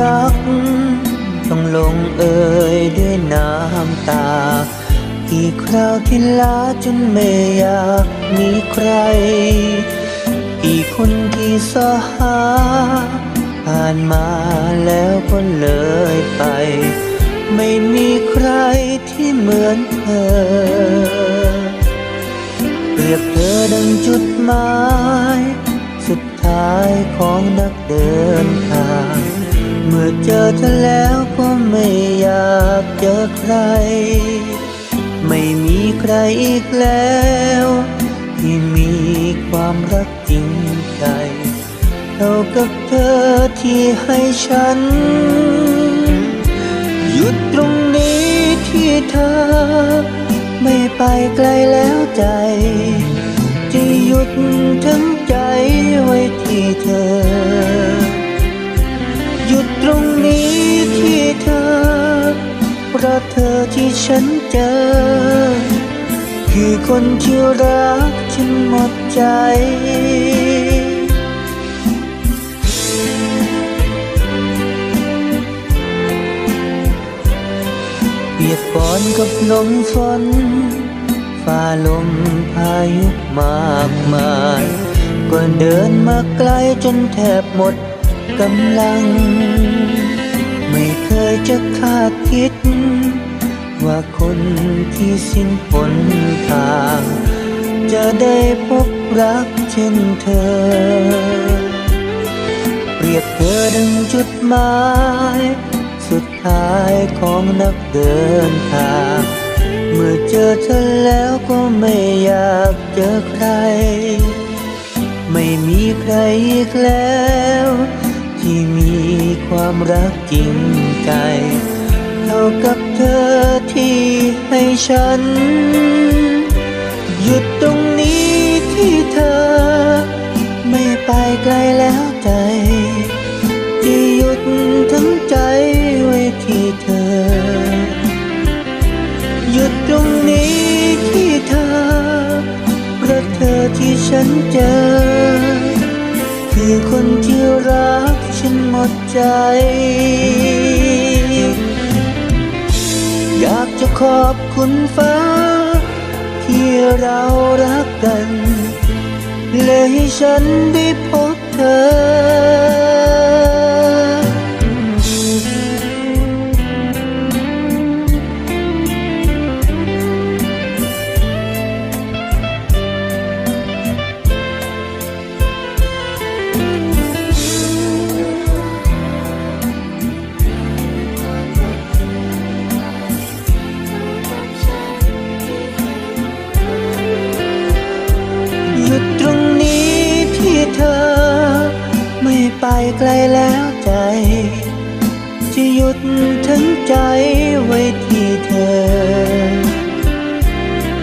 รัก ต้องลงเอยด้วยน้ำตา กี่คราวที่ลาจนไม่อยากมีใคร กี่คนที่สหา ผ่านมาแล้วก็เลยไป ไม่มีใครที่เหมือนเธอเปรียบเธอดังจุดหมาย สุดท้ายของนักเดินทาง เมื่อเจอเธอแล้วก็ไม่อยากเจอใคร ไม่มีใครอีกแล้ว ที่มีความรักจริงใจเท่ากับเธอที่ให้ฉัน หยุดตรงนี้ที่เธอ ไม่ไปไกลแล้วใจ จะหยุดทั้งใจไว้ที่เธอ ตรงนี้ที่เธอเพราะเธอที่ฉันเจอ คือคนที่รักฉันหมดใจเปียกฝนกับลมฝนฝ่าลมพายุมากมาย ก็เดินมาไกลจนแทบหมด กำลัง ไม่เคยจะคาดคิด ว่าคนที่สิ้นหนทาง จะได้พบรักเช่นเธอ เปรียบเธอดังจุดหมาย สุดท้ายของนักเดินทาง เมื่อเจอเธอแล้วก็ไม่อยากเจอใคร ไม่มีใครอีกแล้ว มีความรักจริงใจ เท่ากับเธอที่ให้ฉัน หยุดตรงนี้ที่เธอ ไม่ไปไกลแล้วใจ ที่หยุดทั้งใจไว้ที่เธอ หยุดตรงนี้ที่เธอเพราะเธอที่ฉันเจอ คือคนที่รัก ดใจ อยากจะขอบคุณฟ้า ที่เรารักกัน เลยให้ฉันได้พบ ไกลแล้วใจ จะหยุดทั้งใจไว้ที่เธอ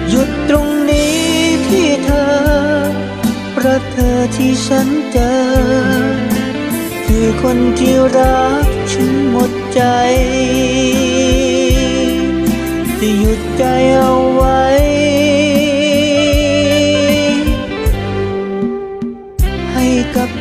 หยุดตรงนี้ที่เธอ เพราะเธอที่ฉันเจอ คือคนที่รักฉันหมดใจ จะหยุดใจเอาไว้กับ